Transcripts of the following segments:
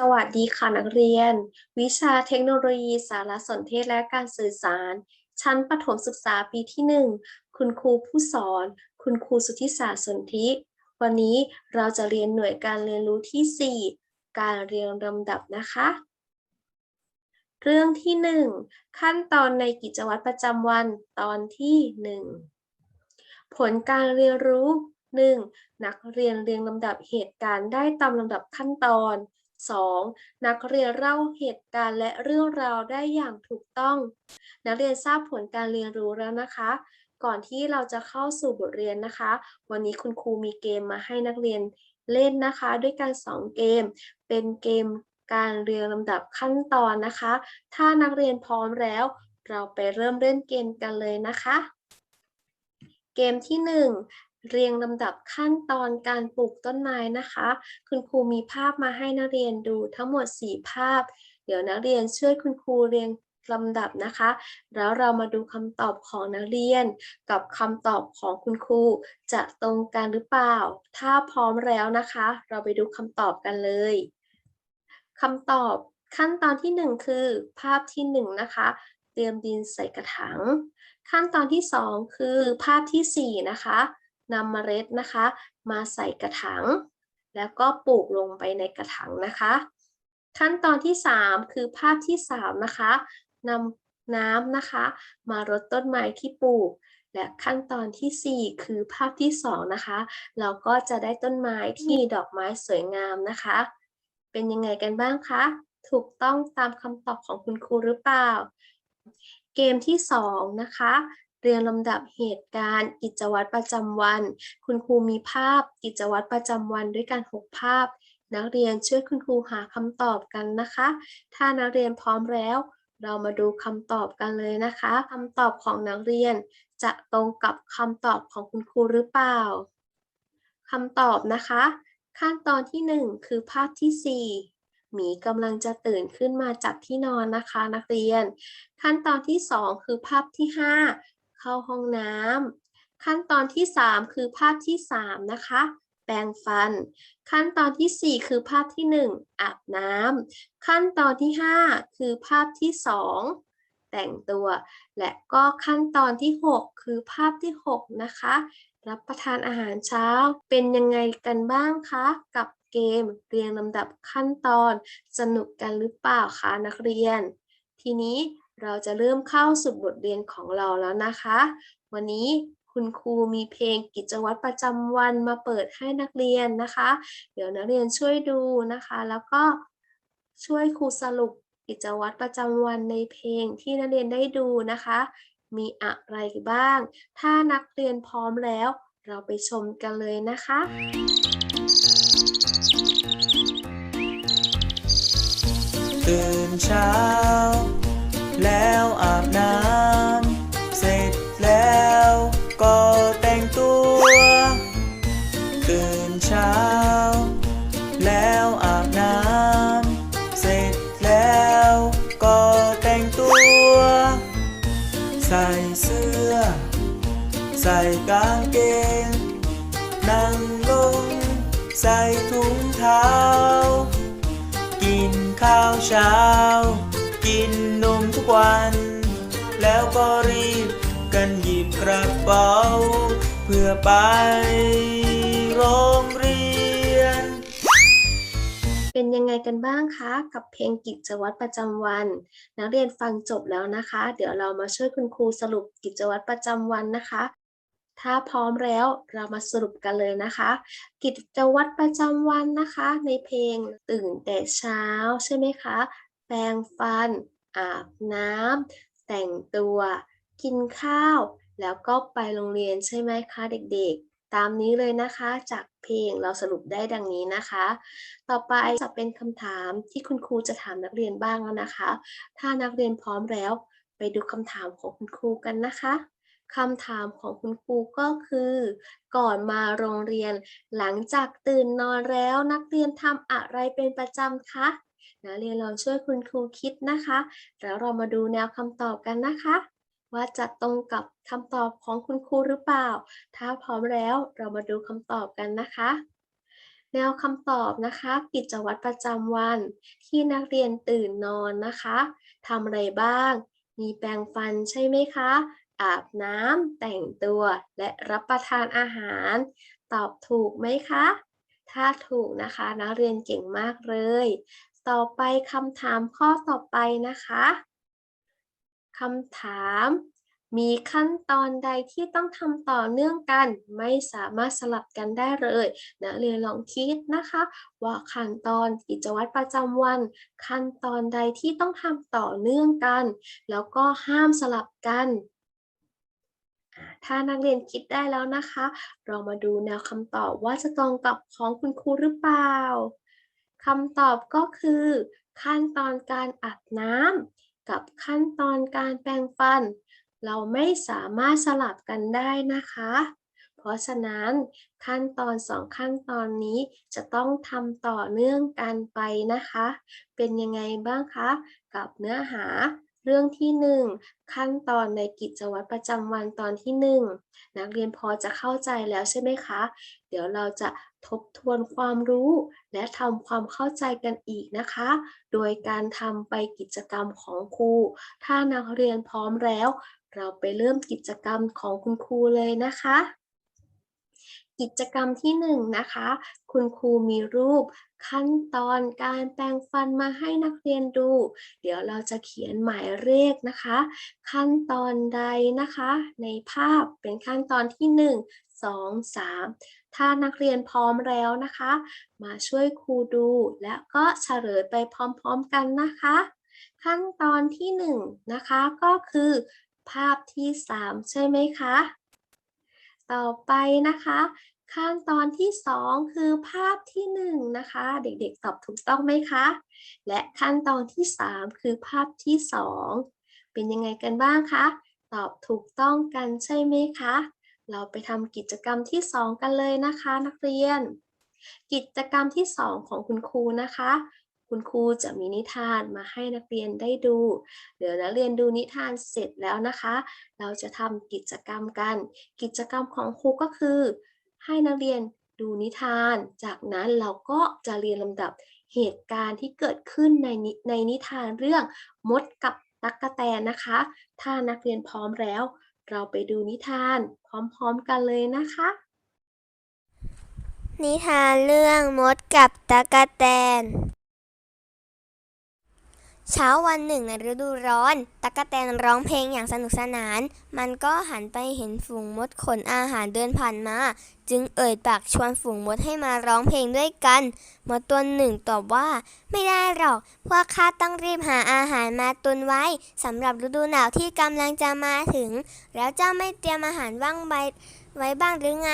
สวัสดีค่ะนักเรียน วิชาเทคโนโลยีสารสนเทศและการสื่อสาร ชั้นประถมศึกษาปีที่ 1 คุณครูผู้สอน คุณครูสุทธิศาสสนธิ วันนี้เราจะเรียนหน่วยการเรียนรู้ที่ 4 การเรียงลำดับนะคะ เรื่องที่ 1 ขั้นตอนในกิจวัตรประจำวันตอนที่ 1 ผลการเรียนรู้ 1. นักเรียนเรียงลำดับเหตุการณ์ได้ตามลำดับขั้นตอน 2. นักเรียนเล่าเหตุการณ์และเรื่องราวได้อย่างถูกต้อง นักเรียนทราบผลการเรียนรู้แล้วนะคะ ก่อนที่เราจะเข้าสู่บทเรียนนะคะ วันนี้คุณครูมีเกมมาให้นักเรียนเล่นนะคะ ด้วยกัน 2 เกม เป็นเกมการเรียงลำดับขั้นตอนนะคะ ถ้านักเรียนพร้อมแล้ว เราไปเริ่มเล่นเกมกันเลยนะคะ เกมที่ 1 เรียงลำดับขั้นตอนการปลูกต้นไม้นะคะ คุณครูมีภาพมาให้นักเรียนดูทั้งหมด 4 ภาพ เดี๋ยวนักเรียนช่วยคุณครูเรียงลำดับนะคะ แล้วเรามาดูคำตอบของนักเรียน กับคำตอบของคุณครูจะตรงกันหรือเปล่า ถ้าพร้อมแล้วนะคะ เราไปดูคำตอบกันเลยคำตอบขั้นตอนที่ 1 คือ ภาพที่1นะคะเตรียมดินใส่กระถางขั้นตอนที่ 2 คือภาพที่ 4 นะคะ นำเมล็ดนะคะ มาใส่กระถางแล้วก็ปลูกลงไปในกระถางนะคะ ขั้นตอนที่ 3 คือภาพที่ 3 นะคะนำน้ำนะคะ มารดต้นไม้ที่ปลูก และขั้นตอนที่ 4 คือภาพที่ 2 นะคะ เราก็จะได้ต้นไม้ที่ดอกไม้สวยงามนะคะ เป็นยังไงกันบ้างคะ ถูกต้องตามคำตอบของคุณครูหรือเปล่า เกมที่ 2 นะคะ เรียงลำดับเหตุการณ์ กิจวัตรประจำวัน คุณครูมีภาพ กิจวัตรประจำวันด้วยกัน6ภาพ นักเรียนช่วยคุณครูหาคำตอบกันนะคะ ถ้านักเรียนพร้อมแล้ว เรามาดูคำตอบกันเลยนะคะคำตอบของนักเรียน จะตรงกับคำตอบของคุณครูหรือเปล่าคำตอบนะคะ ขั้นตอนที่ 1 คือภาพที่ 4หมีกำลังจะตื่นขึ้นมาจากที่นอนนะคะ นักเรียน ขั้นตอนที่ 2 คือภาพที่ 5 เข้าห้องน้ำขั้นตอนที่ 3 คือภาพที่ 3 นะคะ แปรงฟัน ขั้นตอนที่ 4 คือภาพที่ 1 อาบน้ำขั้นตอนที่ 5 คือภาพที่ 2 แต่งตัว และก็ขั้นตอนที่ 6 คือภาพที่ 6 นะคะ รับประทานอาหารเช้าเป็นยังไงกันบ้างคะ กับเกมเรียงลำดับขั้นตอนสนุกกันหรือเปล่าคะนักเรียน ทีนี้ เราจะเริ่มเข้าสู่บทเรียนของเราแล้วนะคะ วันนี้คุณครูมีเพลงกิจวัตรประจำวันมาเปิดให้นักเรียนนะคะ เดี๋ยวนักเรียนช่วยดูนะคะ แล้วก็ช่วยครูสรุปกิจวัตรประจำวันในเพลงที่นักเรียนได้ดูนะคะ มีอะไรบ้าง ถ้านักเรียนพร้อมแล้ว เราไปชมกันเลยนะคะตื่นเช้า แล้วอาบน้ำเสร็จแล้วก็แต่งตัว ตื่นเช้า แล้วอาบน้ำเสร็จแล้วก็แต่งตัว ใส่เสื้อ ใส่กางเกง นั่งลง ใส่ถุงเท้า กินข้าวเช้า อไปโรงเรียน เป็นยังไงกันบ้างคะ กับเพลงกิจวัตรประจำวัน นักเรียนฟังจบแล้วนะคะ เดี๋ยวเรามาช่วยคุณครูสรุปกิจวัตรประจำวันนะคะ ถ้าพร้อมแล้วเรามาสรุปกันเลยนะคะ กิจวัตรประจำวันนะคะ ในเพลงตื่นแต่เช้าใช่ไหมคะ แปรงฟัน อาบน้ำแต่งตัว กินข้าว แล้วก็ไปโรงเรียนใช่ไหมคะเด็กๆ ตามนี้เลยนะคะจากเพลงเราสรุปได้ดังนี้นะคะ ต่อไปจะเป็นคำถามที่คุณครูจะถามนักเรียนบ้างแล้วนะคะ ถ้านักเรียนพร้อมแล้ว ไปดูคำถามของคุณครูกันนะคะคำถามของคุณครูก็คือ ก่อนมาโรงเรียน หลังจากตื่นนอนแล้วนักเรียนทำอะไรเป็นประจำคะนักเรียนลองช่วยคุณครูคิดนะคะ แล้วเรามาดูแนวคำตอบกันนะคะ ว่าจะตรงกับคำตอบของคุณครูหรือเปล่า ถ้าพร้อมแล้วเรามาดูคำตอบกันนะคะ แนวคำตอบนะคะ กิจวัตรประจำวัน ที่นักเรียนตื่นนอนนะคะทำอะไรบ้าง มีแปรงฟันใช่ไหมคะ อาบน้ำแต่งตัวและรับประทานอาหาร ตอบถูกไหมคะ ถ้าถูกนะคะนักเรียนเก่งมากเลย ต่อไปคำถามข้อต่อไปนะคะ คำถาม มีขั้นตอนใดที่ต้องทำต่อเนื่องกัน ไม่สามารถสลับกันได้เลยนักเรียนลองคิดนะคะ ว่าขั้นตอนกิจวัตรประจำวัน ขั้นตอนใดที่ต้องทำต่อเนื่องกัน แล้วก็ห้ามสลับกันถ้านักเรียนคิดได้แล้วนะคะ เรามาดูแนวคำตอบว่าจะตรงกับของคุณครูหรือเปล่าคำตอบก็คือ ขั้นตอนการอาบน้ำ กับขั้นตอนการแปรงฟัน เราไม่สามารถสลับกันได้นะคะ เพราะฉะนั้นขั้นตอนสองขั้นตอนนี้จะต้องทำต่อเนื่องกันไปนะคะ เป็นยังไงบ้างคะ กับเนื้อหา เรื่องที่หนึ่งขั้นตอนในกิจวัตรประจำวันตอนที่หนึ่งนักเรียนพอจะเข้าใจแล้วใช่ไหมคะ เดี๋ยวเราจะทบทวนความรู้ และทำความเข้าใจกันอีกนะคะ โดยการทำไปกิจกรรมของครู ถ้านักเรียนพร้อมแล้ว เราไปเริ่มกิจกรรมของคุณครูเลยนะคะ กิจกรรมที่หนึ่งนะคะ คุณครูมีรูป ขั้นตอนการแปรงฟันมาให้นักเรียนดู เดี๋ยวเราจะเขียนหมายเลขนะคะ ขั้นตอนใดนะคะ ในภาพเป็นขั้นตอนที่หนึ่งสองสามถ้านักเรียนพร้อมแล้วนะคะ มาช่วยครูดู และก็เฉลยไปพร้อมๆกันนะคะ ขั้นตอนที่หนึ่งนะคะก็คือภาพที่สามใช่ไหมคะ ต่อไปนะคะ ขั้นตอนที่สองคือภาพที่หนึ่งนะคะ เด็กๆตอบถูกต้องไหมคะ และขั้นตอนที่สามคือภาพที่สองเป็นยังไงกันบ้างคะ ตอบถูกต้องกันใช่ไหมคะ เราไปทำกิจกรรมที่สองกันเลยนะคะ นักเรียน กิจกรรมที่สองของคุณครูนะคะ คุณครูจะมีนิทานมาให้นักเรียนได้ดู เดี๋ยวนักเรียนดูนิทานเสร็จแล้วนะคะ เราจะทำกิจกรรมกัน กิจกรรมของครูก็คือ ให้นักเรียนดูนิทาน จากนั้นเราก็จะเรียนลำดับเหตุการณ์ที่เกิดขึ้นในในนิทานเรื่องมดกับตั๊กแตนนะคะ ถ้านักเรียนพร้อมแล้ว เราไปดูนิทานพร้อมๆกันเลยนะคะ นิทานเรื่องมดกับตะกะแตน เช้าวันหนึ่งในฤดูร้อน ตะกะแตนร้องเพลงอย่างสนุกสนาน มันก็หันไปเห็นฝูงมดขนอาหารเดินผ่านมา จึงเอ่ยปากชวนฝูงมดให้มาร้องเพลงด้วยกัน มดตัวหนึ่งตอบว่า ไม่ได้หรอก พวกข้าต้องรีบหาอาหารมาตุนไว้สำหรับฤดูหนาวที่กำลังจะมาถึง แล้วเจ้าไม่เตรียมอาหารว่างใบไว้บ้างหรือไง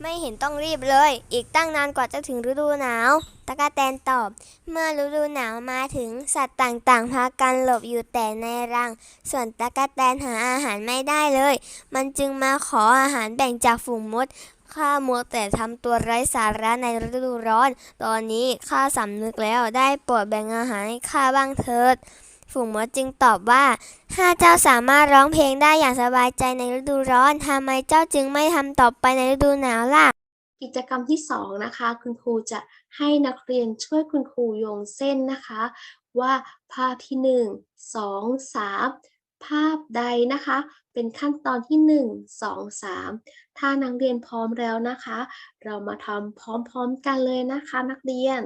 ไม่เห็นต้องรีบเลย อีกตั้งนานกว่าจะถึงฤดูหนาว ตะกแตนตอบ เมื่อฤดูหนาวมาถึงสัตว์ต่างๆพากันหลบอยู่แต่ในรัง ส่วนตะกะแตนหาอาหารไม่ได้เลย มันจึงมาขออาหารแบ่งจากฝูงมดข้ามัวแต่ทำตัวไร้สาระในฤดูร้อน ตอนนี้ข้าสำนึกแล้วได้โปรดแบ่งอาหารให้ข้าบ้างเถิด ฝูงมดจึงตอบว่า ถ้าเจ้าสามารถร้องเพลงได้อย่างสบายใจในฤดูร้อนทำไมเจ้าจึงไม่ทำต่อไปในฤดูหนาวล่ะ กิจกรรมที่สองนะคะ คุณครูจะ ให้นักเรียนช่วยคุณครูโยงเส้นนะคะ ว่าภาพที่หนึ่งสองสามภาพใดนะคะ เป็นขั้นตอนที่หนึ่งสองสามถ้านักเรียนพร้อมแล้วนะคะ เรามาทำพร้อมๆกันเลยนะคะ นักเรียน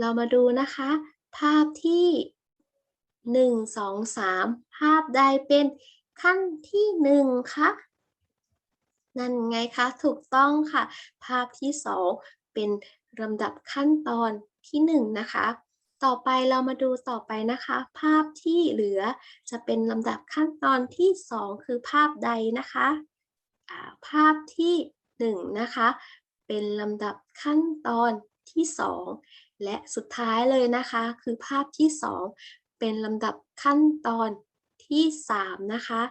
เรามาดูนะคะ ภาพที่หนึ่งสองสามภาพใดเป็นขั้นที่หนึ่งคะนั่นไงคะ ถูกต้องค่ะ ภาพที่สองเป็น ลำดับขั้นตอนที่หนึ่งนะคะ ต่อไปเรามาดูต่อไปนะคะ ภาพที่เหลือจะเป็นลำดับขั้นตอนที่สองคือภาพใดนะคะภาพที่หนึ่งนะคะ เป็นลำดับขั้นตอนที่สองและสุดท้ายเลยนะคะ คือภาพที่สองเป็นลำดับขั้นตอนที่สามนะคะ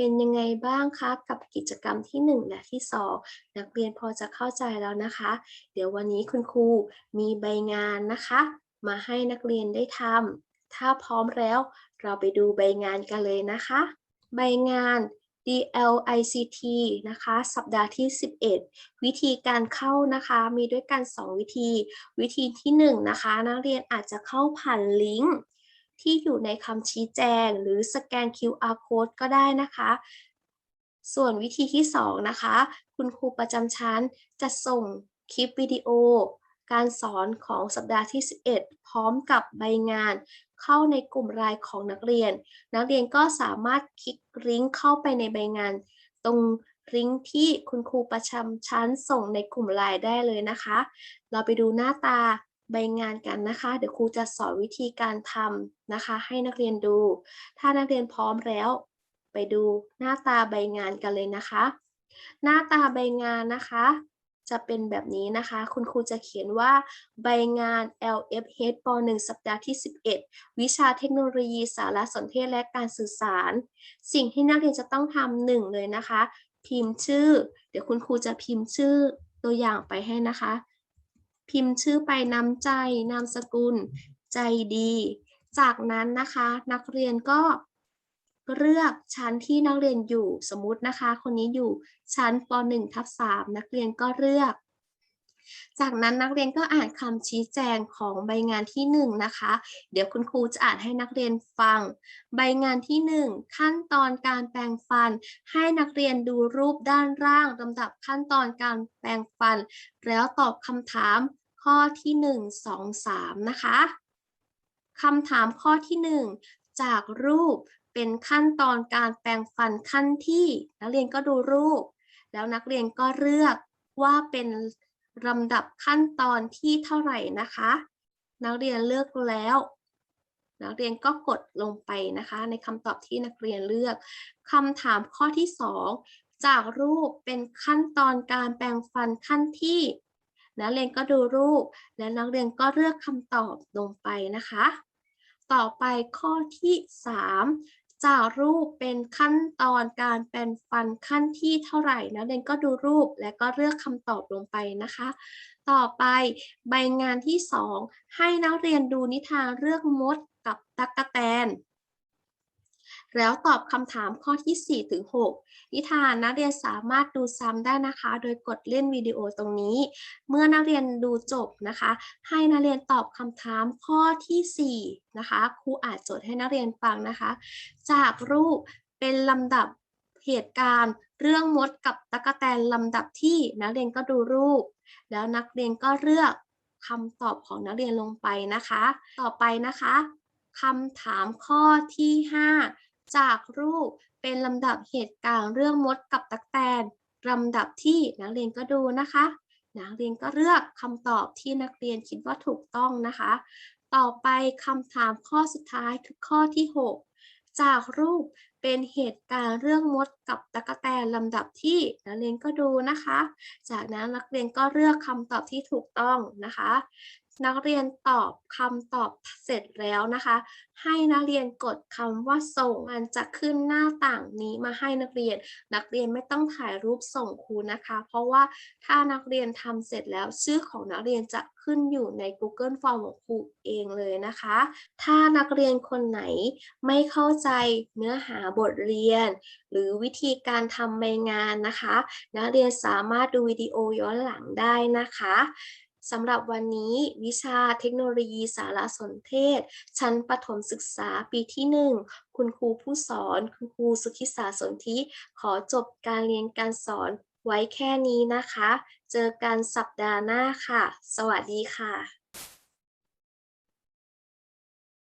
เป็นยังไงบ้างคะกับกิจกรรมที่ 1 และที่ 2 นักเรียนพอจะเข้าใจแล้วนะคะ เดี๋ยววันนี้คุณครูมีใบงานนะคะ มาให้นักเรียนได้ทำถ้าพร้อมแล้วเราไปดูใบงานกันเลยนะคะ ใบงาน DLICT นะคะ สัปดาห์ที่ 11 วิธีการเข้านะคะ มีด้วยกัน 2 วิธี วิธีที่ 1 นะคะ นักเรียนอาจจะเข้าผ่านลิงก์ ที่อยู่ในคำชี้แจง หรือสแกน QR code ก็ได้นะคะ ส่วนวิธีที่ 2 นะคะ คุณครูประจำชั้นจะส่งคลิปวิดีโอ การสอนของสัปดาห์ที่ 11 พร้อมกับใบงาน เข้าในกลุ่มไลน์ของนักเรียน นักเรียนก็สามารถคลิกลิงก์เข้าไปในใบงาน ตรงลิงก์ที่คุณครูประจำชั้นส่งในกลุ่มไลน์ได้เลยนะคะ เราไปดูหน้าตา ใบงานกันนะคะ เดี๋ยวครูจะสอนวิธีการทำนะคะ ให้นักเรียนดู ถ้านักเรียนพร้อมแล้ว ไปดูหน้าตาใบงานกันเลยนะคะ หน้าตาใบงานนะคะ จะเป็นแบบนี้นะคะ คุณครูจะเขียนว่าใบงาน LFH ป .1 สัปดาห์ที่ 11 วิชาเทคโนโลยีสารสนเทศและการสื่อสาร สิ่งที่นักเรียนจะต้องทำหนึ่งเลยนะคะ พิมพ์ชื่อ เดี๋ยวคุณครูจะพิมพ์ชื่อตัวอย่างไปให้นะคะ พิมพ์ชื่อไปน้ำใจนามสกุลใจดี จากนั้นนะคะ นักเรียนก็เลือกชั้นที่นักเรียนอยู่สมมุตินะคะ คนนี้อยู่ชั้นป .1 ทับ3นักเรียนก็เลือก จากนั้นนักเรียนก็อ่านคำชี้แจงของใบงานที่1นะคะ เดี๋ยวคุณครูจะอ่านให้นักเรียนฟัง ใบงานที่ 1 ขั้นตอนการแปรงฟัน ให้นักเรียนดูรูปด้านล่างลำดับขั้นตอนการแปรงฟัน แล้วตอบคำถามข้อที่ 1 2 3 นะคะคำถามข้อที่ 1 จากรูปเป็นขั้นตอนการแปรงฟันขั้นที่ นักเรียนก็ดูรูป แล้วนักเรียนก็เลือกว่าเป็น ลำดับขั้นตอนที่เท่าไหร่นะคะ นักเรียนเลือกแล้ว นักเรียนก็กดลงไปนะคะ ในคำตอบที่นักเรียนเลือกคำถามข้อที่ 2 จากรูปเป็นขั้นตอนการแปรงฟันขั้นที่ นักเรียนก็ดูรูป และนักเรียนก็เลือกคำตอบลงไปนะคะ ต่อไปข้อที่ 3 จากรูปเป็นขั้นตอนการแปรงฟันขั้นที่เท่าไหร่นักเรียนก็ดูรูปและก็เลือกคำตอบลงไปนะคะ ต่อไปใบงานที่ 2 ให้นักเรียนดูนิทานเรื่องมดกับตั๊กแตน แล้วตอบคำถามข้อที่4ถึง6นิทานนักเรียนสามารถดูซ้ำได้นะคะ โดยกดเล่นวิดีโอตรงนี้ เมื่อนักเรียนดูจบนะคะ ให้นักเรียนตอบคำถามข้อทีสี่4นะคะครูอ่านโจทย์ให้นักเรียนฟังนะคะ จากรูปเป็นลำดับเหตุการณ์ เรื่องมดกับตั๊กแตนลำดับที่นักเรียนก็ดูรูป แล้วนักเรียนก็เลือกคำตอบของนักเรียนลงไปนะคะ ต่อไปนะคะคำถามข้อที่ 5 จากรูปเป็นลำดับเหตุการณ์เรื่องมดกับตั๊กแตนลำดับที่นักเรียนก็ดูนะคะ นักเรียนก็เลือกคำตอบที่นักเรียนคิดว่าถูกต้องนะคะ ต่อไปคำถามข้อสุดท้ายคือข้อที่ 6 จากรูปเป็นเหตุการณ์เรื่องมดกับตะกแตนลำดับที่นักเรียนก็ดูนะคะ จากนั้นนักเรียนก็เลือกคำตอบที่ถูกต้องนะคะ นักเรียนตอบคำตอบเสร็จแล้วนะคะ ให้นักเรียนกดคำว่าส่งมันจะขึ้นหน้าต่างนี้มาให้นักเรียน นักเรียนไม่ต้องถ่ายรูปส่งครูนะคะ เพราะว่าถ้านักเรียนทำเสร็จแล้วชื่อของนักเรียนจะขึ้นอยู่ใน Google Form ของครูเองเลยนะคะ ถ้านักเรียนคนไหนไม่เข้าใจเนื้อหาบทเรียน หรือวิธีการทำใบงานนะคะ นักเรียนสามารถดูวิดีโอย้อนหลังได้นะคะ สำหรับวันนี้วิชาเทคโนโลยีสารสนเทศ ชั้นประถมศึกษาปีที่ 1 คุณครูผู้สอน คุณครูสุขิสาสนธิขอจบการเรียนการสอนไว้แค่นี้นะคะ เจอกันสัปดาห์หน้าค่ะ สวัสดีค่ะ